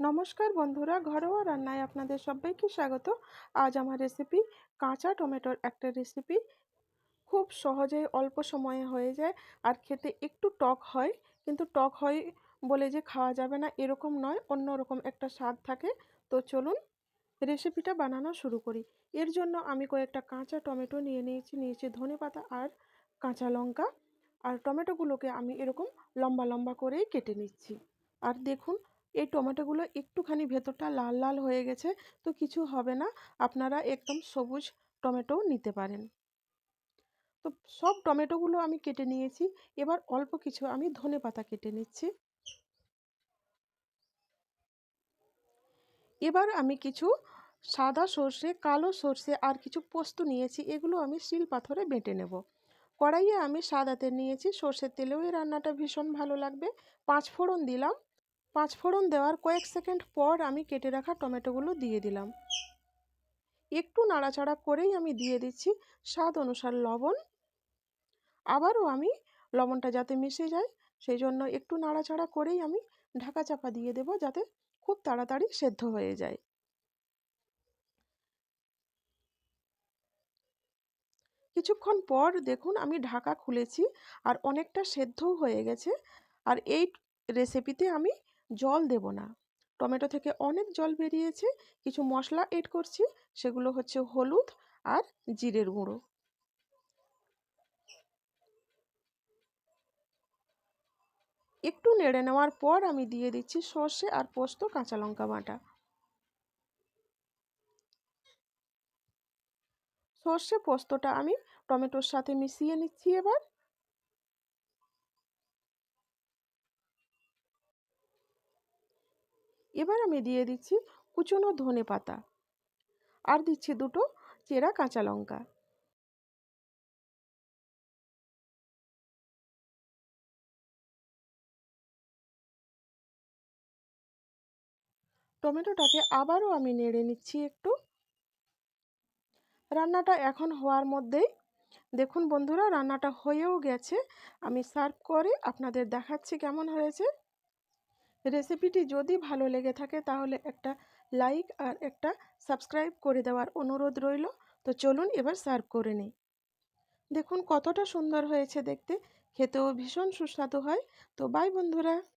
নমস্কার বন্ধুরা, ঘরোয়া রান্নায় আপনাদের সবাইকে স্বাগত। আজ আমার রেসিপি কাঁচা টমেটোর একটা রেসিপি খুব সহজেই অল্প সময়ে হয়ে যায় আর খেতে একটু টক হয়, কিন্তু টক হয় বলে যে খাওয়া যাবে না এরকম নয়, অন্য রকম একটা স্বাদ থাকে। তো চলুন রেসিপিটা বানানো শুরু করি। এর জন্য আমি কয়েকটা কাঁচা টমেটো নিয়ে নিয়েছি নিয়েছি ধনে পাতা আর কাঁচা লঙ্কা। আর টমেটোগুলোকে আমি এরকম লম্বা লম্বা করেই কেটে নিচ্ছি। আর দেখুন এই টমেটোগুলো একটুখানি ভেতরটা লাল লাল হয়ে গেছে, তো কিছু হবে না। আপনারা একদম সবুজ টমেটোও নিতে পারেন। তো সব টমেটোগুলো আমি কেটে নিয়েছি। এবার অল্প কিছু আমি ধনে পাতা কেটে নিচ্ছি। এবার আমি কিছু সাদা সর্ষে, কালো সর্ষে আর কিছু পোস্ত নিয়েছি। এগুলো আমি শিল পাথরে বেটে নেব। কড়াইয়ে আমি সাদা তেল নিয়েছি। সর্ষের তেলেও এই রান্নাটা ভীষণ ভালো লাগবে। পাঁচ ফোড়ন দিলাম। পাঁচ ফোড়ন দেওয়ার কয়েক সেকেন্ড পর আমি কেটে রাখা টমেটোগুলো দিয়ে দিলাম। একটু নাড়াচাড়া করেই আমি দিয়ে দিচ্ছি স্বাদ অনুসার লবণ। আবারও আমি লবণটা যাতে মিশে যায়, সেই জন্য একটু নাড়াচাড়া করেই আমি ঢাকা চাপা দিয়ে দেব যাতে খুব তাড়াতাড়ি সেদ্ধ হয়ে যায়। কিছুক্ষণ পর দেখুন আমি ঢাকা খুলেছি আর অনেকটা সেদ্ধও হয়ে গেছে। আর এই রেসিপিতে আমি জল দেব না। টমেটো থেকে অনেক জল বেরিয়েছে, কিছু মশলা এড করছি, সেগুলো হচ্ছে হলুদ আর জিরের গুঁড়ো। একটু নেড়ে নেওয়ার পর আমি দিয়ে দিচ্ছি সর্ষে আর পোস্ত কাঁচা লঙ্কা বাটা। সর্ষে পোস্তটা আমি টমেটোর সাথে মিশিয়ে নিচ্ছি এবার। এবার আমি দিয়ে দিচ্ছি কুচনো ধনে পাতা। আর দিচ্ছি দুটো চেরা কাঁচা লঙ্কা। টমেটোটাকে আবারও আমি নেড়ে নিচ্ছি একটু। রান্নাটা এখন হওয়ার মধ্যেই। দেখুন বন্ধুরা, রান্নাটা হয়েও গেছে। আমি সার্ভ করে আপনাদের দেখাচ্ছি কেমন হয়েছে। রেসিপিটি যদি ভালো লেগে থাকে তাহলে একটা লাইক আর একটা সাবস্ক্রাইব করে দেওয়ার অনুরোধ রইল। তো চলুন এবার সার্ভ করে নিই। দেখুন কতটা সুন্দর হয়েছে দেখতে। খেতেও ভীষণ সুস্বাদু হয়। তো বাই বন্ধুরা।